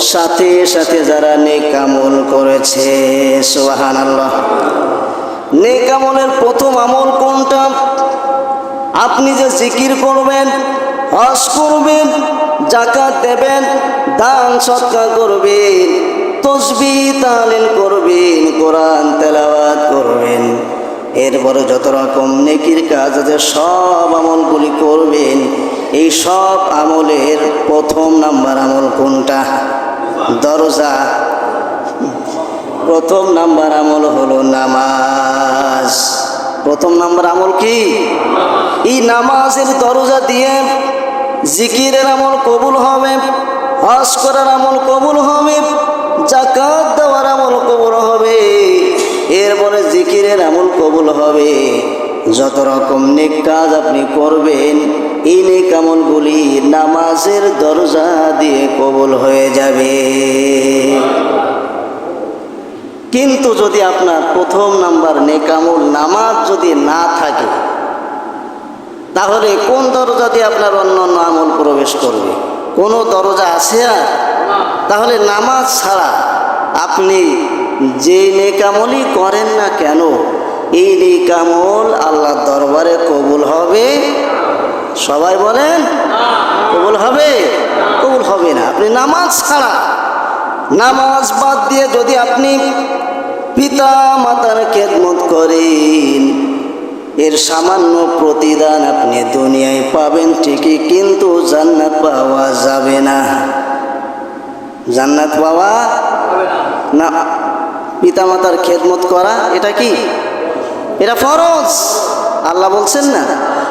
সাথে সাথে যারা নেকামল করেছে সোহান আল্লাহ নেক আমলের প্রথম আমল কোনটা? আপনি যে জিকির করবেন, হজ করবেন জাকাত দেবেন, দান সৎকার করবেন, তসবি তালিল করবেন, কোরআন তেলাওয়াত করবেন, এরপরে যত রকম নেকির কাজ আছে, সব আমলগুলি করবেন। এই সব আমলের প্রথম নাম্বার আমল কোনটা? দরজা। প্রথম নাম্বার আমল হলো নামাজ। প্রথম নাম্বার আমল কি? এই নামাজের দরজা দিয়ে জিকিরের আমল কবুল হবে, হজ করার আমল কবুল হবে জাকাত দেওয়ার আমল কবুল হবে, এরপরে জিকিরের আমল কবুল হবে। যত রকম নেক কাজ আপনি করবেন এই নেক আমলগুলি নামাজের দরজা দিয়ে কবুল হয়ে যাবে। কিন্তু যদি আপনার প্রথম নাম্বার নেকামুল নামাজ যদি না থাকে, তাহলে কোন দরজা দিয়ে আপনার অন্য অন্য আমল প্রবেশ করবে? কোনো দরজা আছে আর তাহলে নামাজ ছাড়া আপনি যে নেকামলই করেন না কেন, এই নেকামল আল্লাহর দরবারে কবুল হবে সবাই বলেন, কবুল হবে? কবুল হবে না। আপনি নামাজ ছাড়া, নামাজ বাদ দিয়ে যদি আপনি পিতা মাতার খেদমত করেন, এর সামান্য প্রতিদান আপনি দুনিয়ায় পাবেন ঠিকই, কিন্তু জান্নাত পাওয়া যাবে না। জান্নাত পাওয়া না। পিতা মাতার খেদমত করা, এটা কি? এটা ফরজ। আল্লাহ বলছেন না?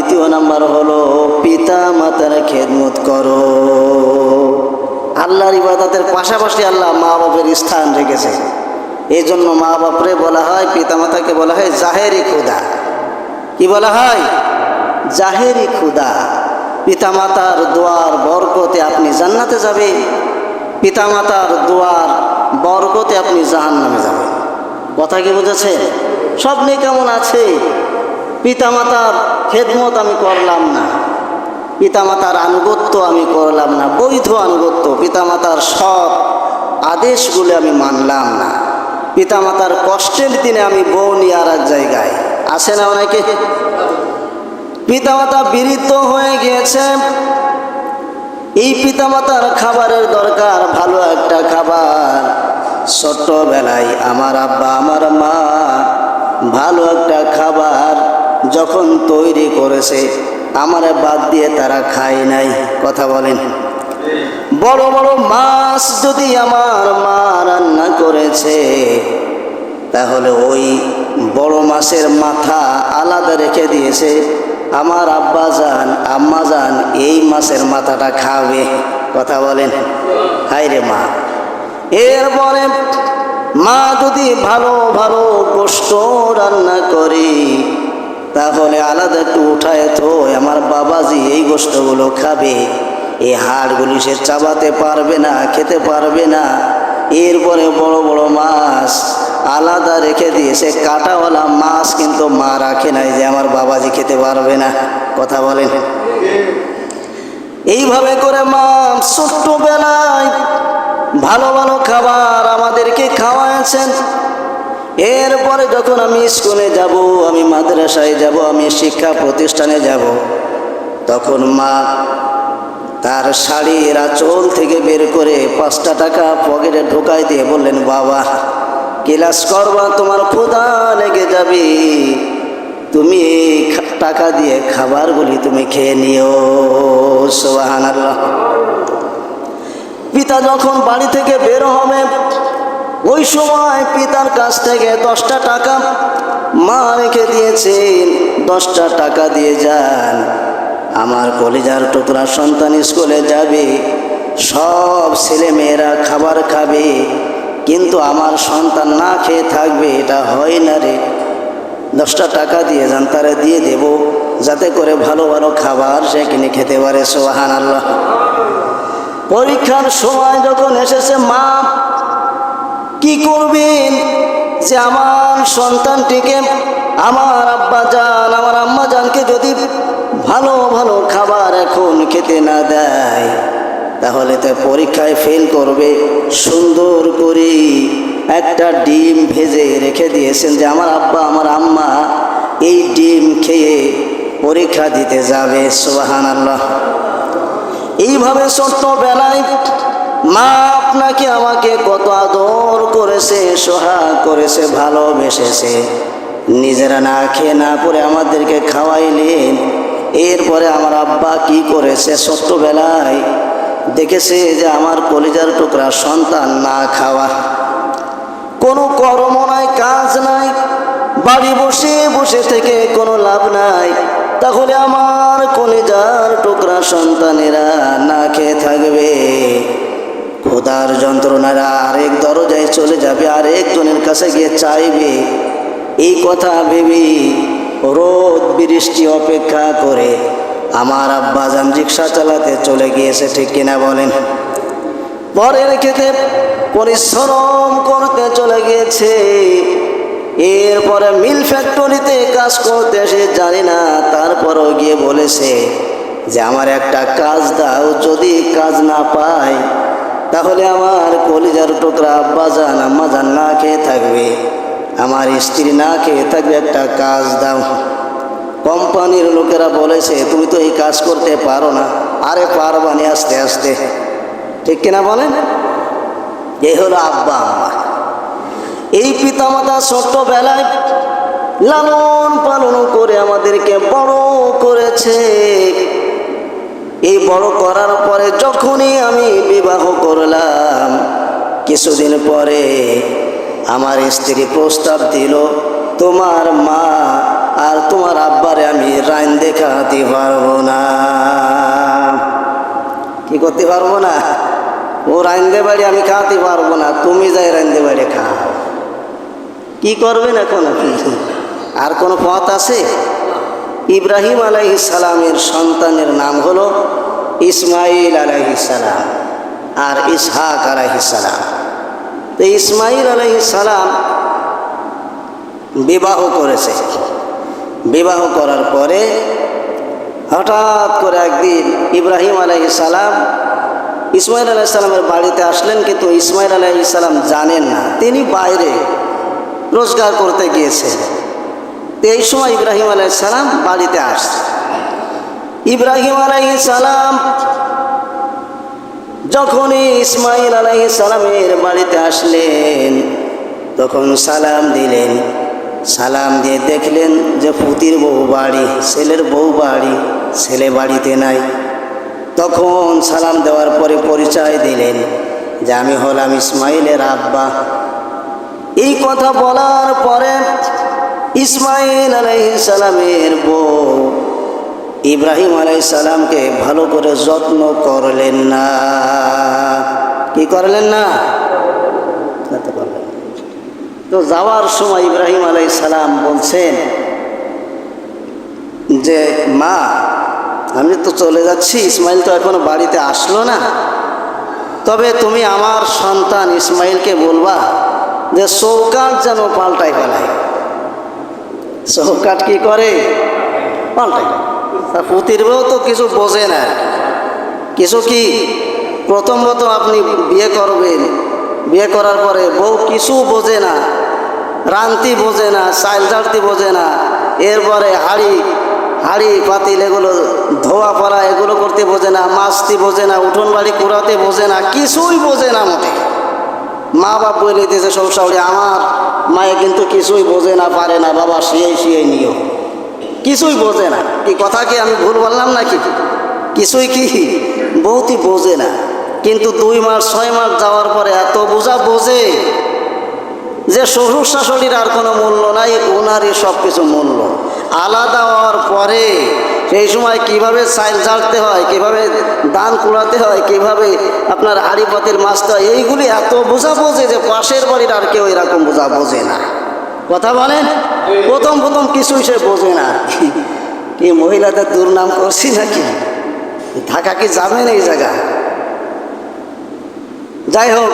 দ্বিতীয় নাম্বার হলো পিতা মাতার খেদমত করো। আল্লাহর ইবাদতের পাশাপাশি আল্লাহ মা বাপের স্থান রেখেছে। এই জন্য মা বাপরে বলা হয় পিতামাতাকে বলা হয় জাহেরি খুদা কি বলা হয়? জাহেরি খুদা পিতামাতার দোয়ার বরকতে আপনি জান্নাতে যাবেন। পিতামাতার দোয়ার বরকতে আপনি জাহান নামে যাবেন। কথা কি বুঝেছে সব নিয়ে কেমন আছে। পিতামাতার খেদমত আমি করলাম না। পিতামাতার আনুগত্য আমি করলাম না। বৈধ আনুগত্য পিতামাতার সব আদেশগুলো আমি মানলাম না। পিতামাতার কষ্টের দিনে আমি বউ নিয়ে আর জায়গায় আসে না অনেকে? পিতামাতা বিরিত হয়ে গিয়েছে। এই পিতামাতার খাবারের দরকার, ভালো একটা খাবার। ছোট্টবেলায় আমার আব্বা, আমার মা ভালো একটা খাবার যখন তৈরি করেছে, আমার বাদ দিয়ে তারা খায় নাই, কথা বলেন। বড় বড় মাছ যদি আমার মা রান্না করেছে, তাহলে ওই বড় মাছের মাথা আলাদা রেখে দিয়েছে। আমার আব্বা যান, আম্মা যান, এই মাছের মাথাটা খাবে, কথা বলেন। হাই রে মা। এরপরে মা যদি ভালো ভালো গোষ্ঠ রান্না করে তাহলে আলাদা একটু উঠায় তো আমার বাবাজি এই গোষ্ঠগুলো খাবে। এই হাড়গুলি সে চাবাতে পারবে না, খেতে পারবে না। এরপরে বড় বড় মাছ আলাদা রেখে দিয়েছে কাটাওয়ালা মাছ কিন্তু মা রাখে নাই যে আমার বাবাজি খেতে পারবে না। কথা বলেন। এইভাবে করে মা ছোট্টবেলায় ভালো ভালো খাবার আমাদেরকে খাওয়াচ্ছেন এরপরে যখন আমি স্কুলে যাব, আমি মাদ্রাসায় যাব, আমি শিক্ষা প্রতিষ্ঠানে যাব, তখন মা তার শাড়ির আঁচল থেকে বের করে পাঁচটা টাকা পকেটে ঢোকাই দিয়ে বললেন, বাবা, ক্লাস করবা, তোমার ক্ষুধা লেগে যাবে। তুমি টাকা দিয়ে খাবারগুলি তুমি খেয়ে নিও। সোহান পিতা যখন বাড়ি থেকে বের হবে ওই সময় পিতার কাছ থেকে দশটা টাকা মা রেখে দিয়েছেন। দশটা টাকা দিয়ে যান। আমার কলিজার টুকরা সন্তান স্কুলে যাবে। সব ছেলে মেয়েরা খাবার খাবে। কিন্তু আমার সন্তান না খেয়ে থাকবে, এটা হয় না রে। দশটা টাকা দিয়ে যান, তারা দিয়ে দেব। যাতে করে ভালো ভালো খাবার সে কিনে খেতে পারে সোহান আল্লাহ পরীক্ষার সময় যখন এসেছে মা কি করবেন? যে আমার সন্তানটিকে, আমার আব্বা জান, আমার আম্মা জানকে যদি ভালো ভালো খাবার এখন খেতে না দেয়, তাহলে তো পরীক্ষায় ফেল করবে। সুন্দর করে একটা ডিম ভেজে রেখে দিয়েছেন যে আমার আব্বা, আমার আম্মা এই ডিম খেয়ে পরীক্ষা দিতে যাবে। সোহান আল্লাহ এইভাবে ছোট্টবেলায় মা আপনাকে আমাকে কত আদর করেছে, সোহাগ করেছে, ভালোবেসেছে। নিজেরা না খেয়ে না করে আমাদেরকে খাওয়াইলেন। এরপরে আমার আব্বা কি করেছে ছোট্টবেলায় দেখেছে যে আমার কলিজার টুকরা সন্তান না খাওয়া। কোনো কর্ম নাই, কাজ নাই, বাড়ি বসে বসে থেকে কোনো লাভ নাই। তাহলে আমার কলিজার টুকরা সন্তানেরা না খেয়ে থাকবে। খোদার যন্ত্রণারা আরেক দরজায় চলে যাবে আরেকজনের কাছে গিয়ে চাইবে। এই কথা ভেবে রোদ বৃষ্টি অপেক্ষা করে আমার আব্বা আব্বাজান রিক্সা চালাতে চলে গিয়েছে, ঠিক কিনা বলেন? পরের খেতে পরিশ্রম করতে চলে গিয়েছে। এরপরে মিল ফ্যাক্টরিতে কাজ করতে সে জানি না, তারপরও গিয়ে বলেছে যে, আমার একটা কাজ দাও, যদি কাজ না পাই তাহলে আমার কলিজার টুকরা আব্বা যান আম্মা যান না খেয়ে থাকবে। আমার স্ত্রী না খেয়ে থাকবে একটা কাজ দাও। কোম্পানির লোকেরা বলেছে, তুমি তো এই কাজ করতে পারো না। আরে পারবানি আস্তে আস্তে। ঠিক কিনা বলেন? এই হলো আব্বা, আম্মা। এই পিতামাতা ছোট্টবেলায় লালন পালন করে আমাদেরকে বড় করেছে। এই বড় করার পরে যখনই আমি বিবাহ করলাম। কিছুদিন পরে আমার স্ত্রী প্রস্তাব দিল, তোমার মা আর তোমার আব্বারে আমি রাইন দেখাতে পারব না। কি করতে পারব না? ও রাইন্দে বাড়ি আমি খাওয়াতে পারব না, তুমি যাই রাইন্দে বাড়ি খাও। কি করবেন এখন আপনি? আর কোনো পথ আছে? ইব্রাহিম আলাইহি সালামের সন্তানের নাম হলো ইসমাইল আলাইহি সালাম। আর ইসহাক আলাইহি সালাম। তো ইসমাইল আলাইহি সালাম বিবাহ করেছে। বিবাহ করার পরে হঠাৎ করে একদিন ইব্রাহিম সালাম ইসমাইল আলাইসালামের বাড়িতে আসলেন, কিন্তু ইসমাইল আলাইসালাম জানেন না। তিনি বাইরে রোজগার করতে গিয়েছেন এই সময় ইব্রাহিম আলাইসালাম বাড়িতে আসছে। ইব্রাহিম আলাইসালাম যখনই ইসমাইল আলাই সালামের বাড়িতে আসলেন, তখন সালাম দিলেন। সালাম দিয়ে দেখলেন যে পুতির বউ বাড়ি, ছেলের বউ বাড়ি, ছেলে বাড়িতে নাই। তখন সালাম দেওয়ার পরে পরিচয় দিলেন যে আমি হলাম ইসমাইলের আব্বা। এই কথা বলার পরে ইসমাইল আলাইসালামের বউ ইব্রাহিম আলাইসালামকে ভালো করে যত্ন করলেন না। কি করলেন না। তো যাওয়ার সময় ইব্রাহিম আলাইসালাম বলছেন যে, মা, আমি তো চলে যাচ্ছি, ইসমাইল তো এখনও বাড়িতে আসলো না। তবে তুমি আমার সন্তান ইসমাইলকে বলবা যে চৌকাট যেন পাল্টাই ফেলায়। চৌকাট কি করে? পাল্টাই পুতির বউ তো কিছু বোঝে না। কিছু কি? প্রথমত আপনি বিয়ে করবেন। বিয়ে করার পরে বউ কিছু বোঝে না, রান্তি বোঝে না চাইল ঝাড়তি বোঝে না। এরপরে হাড়ি হাড়ি, পাতিল এগুলো, ধোয়া পড়া এগুলো করতে বোঝে না, মাছতি বোঝে না উঠোন বাড়ি কুড়াতে বোঝে না, কিছুই বোঝে না মোটে মা বাপ বলে দিয়েছে সবসাউরি আমার মায়ে কিন্তু কিছুই বোঝে না, পারে না, বাবা শুয়ে শুয়ে নিও কিছুই বোঝে না। কি কথা কি আমি ভুল বললাম নাকি? কিছুই কি বহুতই বোঝে না। কিন্তু দুই মাস, ছয় মাস যাওয়ার পরে এত বোঝা বোঝে যে শ্বশুর শাশুড়ির আর কোনো মূল্য নাই ওনারই সব কিছু মূল্য। আলাদা হওয়ার পরে সেই সময় কীভাবে সাইল ঝাড়তে হয়, কীভাবে দান কুড়াতে হয়, কীভাবে আপনার হাড়ি পাতিল মাছতে হয় এইগুলি এত বোঝা বোঝে যে পাশের বাড়ির আর কেউ এরকম বোঝা বোঝে না। কথা বলেন? প্রথম প্রথম কিছুই সে বোঝে না। কি মহিলাদের দুর্নাম করছি নাকি? থাকা কি যাবেন এই জায়গা? যাই হোক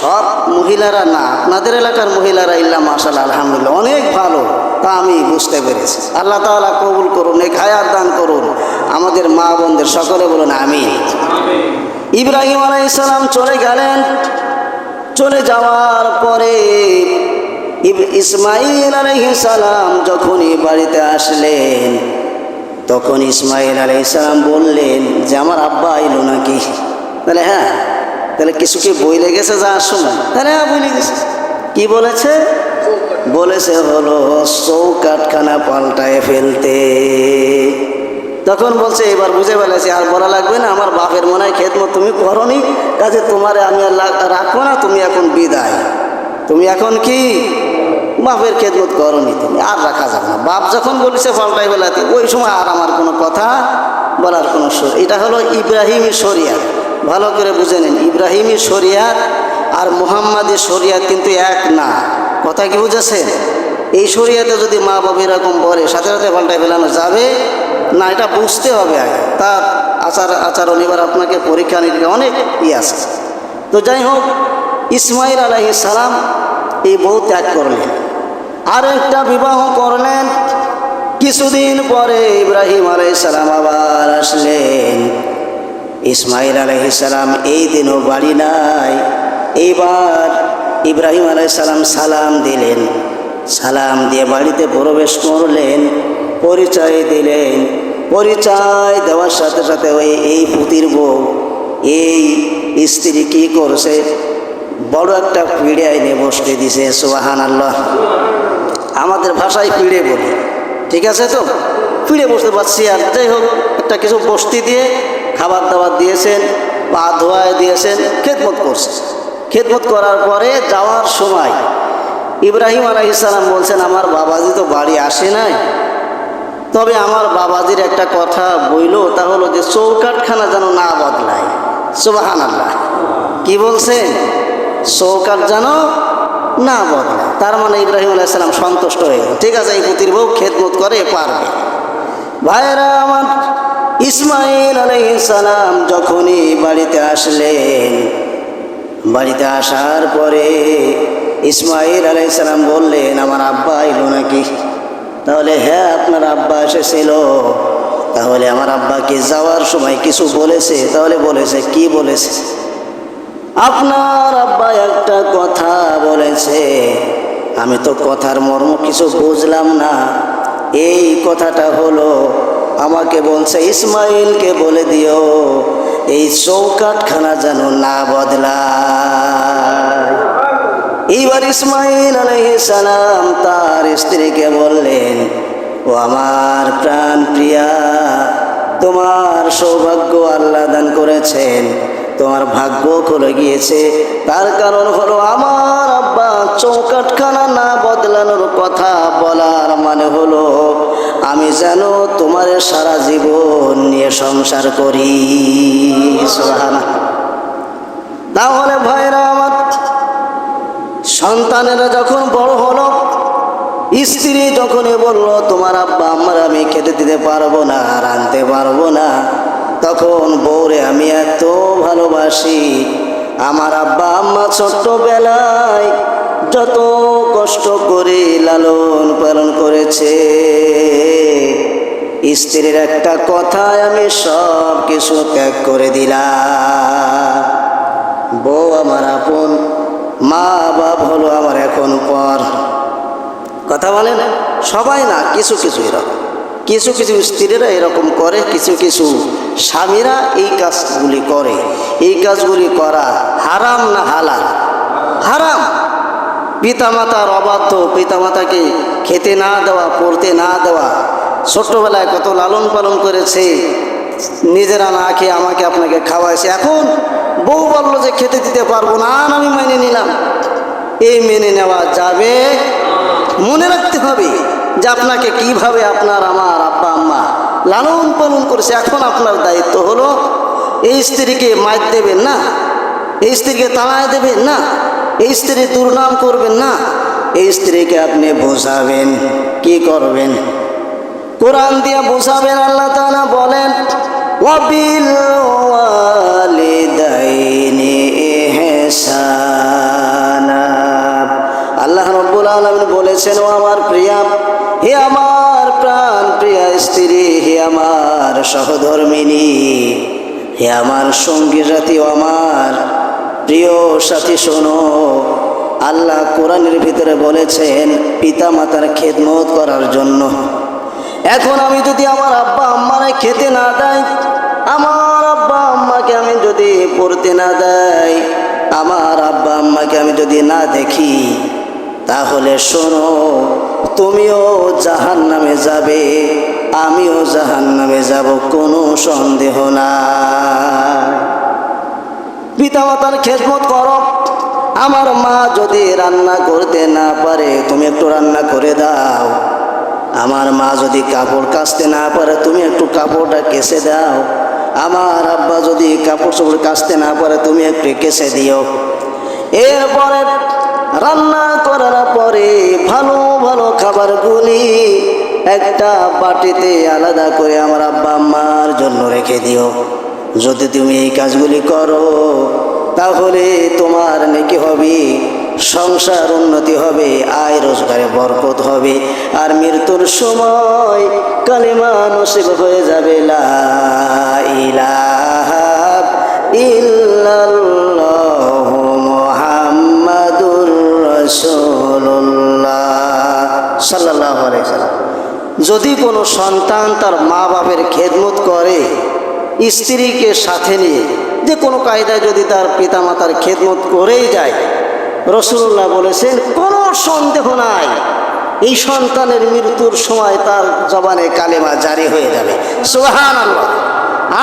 সব মহিলারা না আপনাদের এলাকার মহিলারা ইল্লা মাসাল আলহামদুলিল্লাহ অনেক ভালো তা আমি বুঝতে পেরেছি। আল্লাহ তাআলা কবুল করুন এক হায়াত দান করুন আমাদের মা বোনদের সকলে বলুন আমি ইব্রাহিম আলাইসালাম চলে গেলেন। চলে যাওয়ার পরে ইসমাইল আলাইসালাম যখনই বাড়িতে আসলেন, তখন ইসমাইল আলাইসালাম বললেন, যে আমার আব্বা আইলো নাকি? তাহলে হ্যাঁ। তাহলে কিছু কি বইলে গেছে যাওয়ার সময়? তাহলে হ্যাঁ বইলে গেছে কি বলেছে? বলেছে হলো চৌকাটখানা পাল্টায় ফেলতে। তখন বলছে, এবার বুঝে ফেলেছি, আর বলা লাগবে না, আমার বাপের মনে হয় খেদমত তুমি করনি, কাজে তোমারে আমি আর রাখব না, তুমি এখন বিদায়। তুমি এখন কি? বাপের খেদমত করনি তুমি, আর রাখা যাবে না। বাপ যখন বলেছে, পাল্টাই বেলাতে ওই সময় আর আমার কোনো কথা বলার কোনো এটা হলো ইব্রাহিমী শরিয়াত। ভালো করে বুঝে নিন, ইব্রাহিমী শরিয়াত আর মুহাম্মাদি শরিয়াত কিন্তু এক না। কথা কি বুঝেছেন এই শরিয়াতে যদি মা বাবা এরকম বলে, সাথে সাথে পাল্টাই ফেলানো যাবে? না, এটা বুঝতে হবে আগে। তার আচার আচরণ এবার আপনাকে পরীক্ষা নিরীক্ষা অনেক ই আছে। তো যাই হোক, ইসমাইল আলাইহিস সালাম এই বউ ত্যাগ করলেন। আর একটা বিবাহ করলেন। কিছুদিন পরে ইব্রাহিম আলাইসালাম আবার আসলেন। ইসমাইল আলাইসালাম এই দিনও বাড়ি নাই। এইবার ইব্রাহিম আলাইসালাম সালাম দিলেন। সালাম দিয়ে বাড়িতে প্রবেশ করলেন, পরিচয় দিলেন। পরিচয় দেওয়ার সাথে সাথে ওই, এই পুতির বউ, এই স্ত্রী কি করছে? বড় একটা পিড়ে এনে বসতে দিছে সোহান আল্লাহ আমাদের ভাষায় পিড়ে বলি। ঠিক আছে তো? পিড়ে বসতে পারছি আর। যাই হোক, একটা কিছু বস্তি দিয়ে খাবার দাবার দিয়েছেন পা ধোয়ায় দিয়েছেন, খেদমত করছে। খেদমত করার পরে যাওয়ার সময় ইব্রাহিম আলাইসালাম বলছেন, আমার বাবাজি তো বাড়ি আসে নাই। তবে আমার বাবাজির একটা কথা বইল, তা হলো যে চৌকাটখানা যেন না বদলায়। সুবাহান আল্লাহ কি বলছেন? চৌকাট যেন না বদলায় তার মানে ইব্রাহিম আলাইসালাম সন্তুষ্ট হয়ে গেল। ঠিক আছে, এই পুতির বউ খেদমত করে পারবে। ভাইরা আমার ইসমাইল আলাইসালাম যখনই বাড়িতে আসলেন, বাড়িতে আসার পরে ইসমাইল আলাইসালাম বললেন, আমার আব্বা এলো নাকি? তাহলে হ্যাঁ আপনার আব্বা এসেছিল। তাহলে আমার আব্বাকে যাওয়ার সময় কিছু বলেছে। তাহলে বলেছে, কি বলেছে? আপনার আব্বা একটা কথা বলেছে। আমি তো কথার মর্ম কিছু বুঝলাম না। এই কথাটা হলো, আমাকে বলছে, ইসমাইলকে বলে দিও, এই চৌকাটখানা যেন না বদলা এইবার ইসমাইল সালাম তার স্ত্রীকে বললেন, ও আমার প্রাণ প্রিয়া তোমার সৌভাগ্য আল্লাহ দান করেছেন। তোমার ভাগ্য খুলে গিয়েছে। তার কারণ হলো আমার আব্বা চৌকাটখানা না বদলানোর কথা বলার মানে হলো, আমি যেন তোমার সারা জীবন নিয়ে সংসার করি। তাহলে ভাইরা আমার, সন্তানেরা যখন বড় হলো, স্ত্রী যখনই বলল, তোমার আব্বা, আমার আমি খেতে দিতে পারব না রাঁধতে পারব না। তখন বউরে আমি এত ভালোবাসি। আমার আব্বা আম্মা ছোট্টবেলায় যত কষ্ট করে লালন পালন করেছে। স্ত্রীর একটা কথায় আমি সব কিছু ত্যাগ করে দিলাম। বউ আমার আপন, মা বাপ হলো আমার এখন পর। কথা বলেন? সবাই না, কিছু কিছু এরকম। কিছু কিছু স্ত্রীরা এরকম করে, কিছু কিছু স্বামীরা এই কাজগুলি করে। এই কাজগুলি করা হারাম না হালাল? হারাম। পিতামাতার অবাধ্য, পিতামাতাকে খেতে না দেওয়া, পড়তে না দেওয়া, ছোট্টবেলায় কত লালন পালন করেছে, নিজেরা না খেয়ে আমাকে আপনাকে খাওয়াইছে। এখন বউ বলল যে খেতে দিতে পারব না আমি মেনে নিলাম। এই মেনে নেওয়া যাবে? মনে রাখতে হবে যে আপনাকে কীভাবে আপনার আমার লালন পালন করেছে। এখন আপনার দায়িত্ব হলো, এই স্ত্রীকে মাইর দেবেন না, এই স্ত্রীকে তাড়ায় দেবেন না, এই স্ত্রী দুর্নাম করবেন না, এই স্ত্রীকে আপনি বোঝাবেন, কি করবেন? কোরআন দিয়ে বোঝাবেন, আল্লাহ তাআলা বলেন আল্লাহ রব্বুল আলামিন বলেছেন, ও আমার প্রিয়া, হে আমার সহধর্মিনী, হে আমার সঙ্গী সাথী আমার প্রিয় সাথী, শোনো। আল্লাহ কোরআনের ভিতরে বলেছেন পিতা মাতার খেদমত করার জন্য। এখন আমি যদি আমার আব্বা আম্মারে খেতে না দেয় আমার আব্বা আম্মাকে আমি যদি পড়তে না দেয় আমার আব্বা আম্মাকে আমি যদি না দেখি, তাহলে শোনো, তুমিও জাহান নামে যাবে। আমিও জাহান নামে যাব, কোনো সন্দেহ না পিতামাতার খেদমত করো। আমার মা যদি রান্না করতে না পারে, তুমি একটু রান্না করে দাও। আমার মা যদি কাপড় কাচতে না পারে, তুমি একটু কাপড়টা কেসে দাও। আমার আব্বা যদি কাপড় চোপড় কাচতে না পারে, তুমি একটু কেসে দিও। এরপরে রান্না করার পরে ভালো ভালো খাবারগুলি একটা বাটিতে আলাদা করে আমার আব্বা আম্মার জন্য রেখে দিও। যদি তুমি এই কাজগুলি করো, তাহলে তোমার নাকি হবে, সংসার উন্নতি হবে, আয় রোজগারে বরকত হবে, আর মৃত্যুর সময় কালিমা নসিব হয়ে যাবে। লা যদি কোনো সন্তান তার মা বাপের খেদমত করে, স্ত্রীকে সাথে নিয়ে, যে কোনো কায়দায় যদি তার পিতামাতার খেদমত করেই যায়, রসুল্লাহ বলেছেন, কোনো সন্দেহ নাই। এই সন্তানের মৃত্যুর সময় তার জবানে কালেমা জারি হয়ে যাবে। সোহান আল্লাহ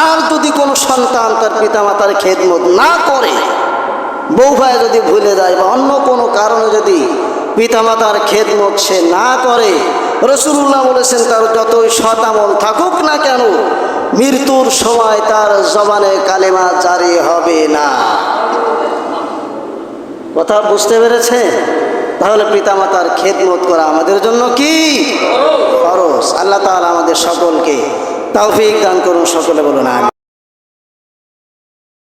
আর যদি কোনো সন্তান তার পিতামাতার খেদমত না করে, বউ ভাই যদি ভুলে যায় বা অন্য কোনো কারণে যদি পিতামাতার খেদমত সে না করে রসুল্লাহ বলেছেন, তার যতই শতামল থাকুক না কেন, মৃত্যুর সময় তার জবানে কালেমা জারি হবে না। কথা বুঝতে পেরেছে? তাহলে পিতামাতার খেদমত করা আমাদের জন্য কি? খরচ আল্লাহ তাআলা আমাদের সকলকে তৌফিক দান করুন, সকলে বলুন আমি